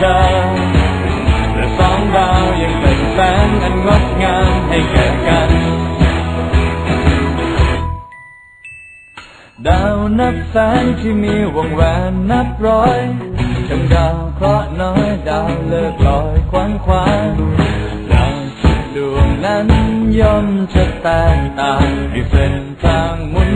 เธอแต่สองดาวยังเป็นแสงอันงดงามให้แก่กัน ดาวนับแสนที่มีวงแหวนนับร้อยทั้งดาวเคราะห์น้อยดาวเลิกลอยควันควานดาวทุกดวงนั้นย่อมจะแตกต่างให้เส้นทางหมุน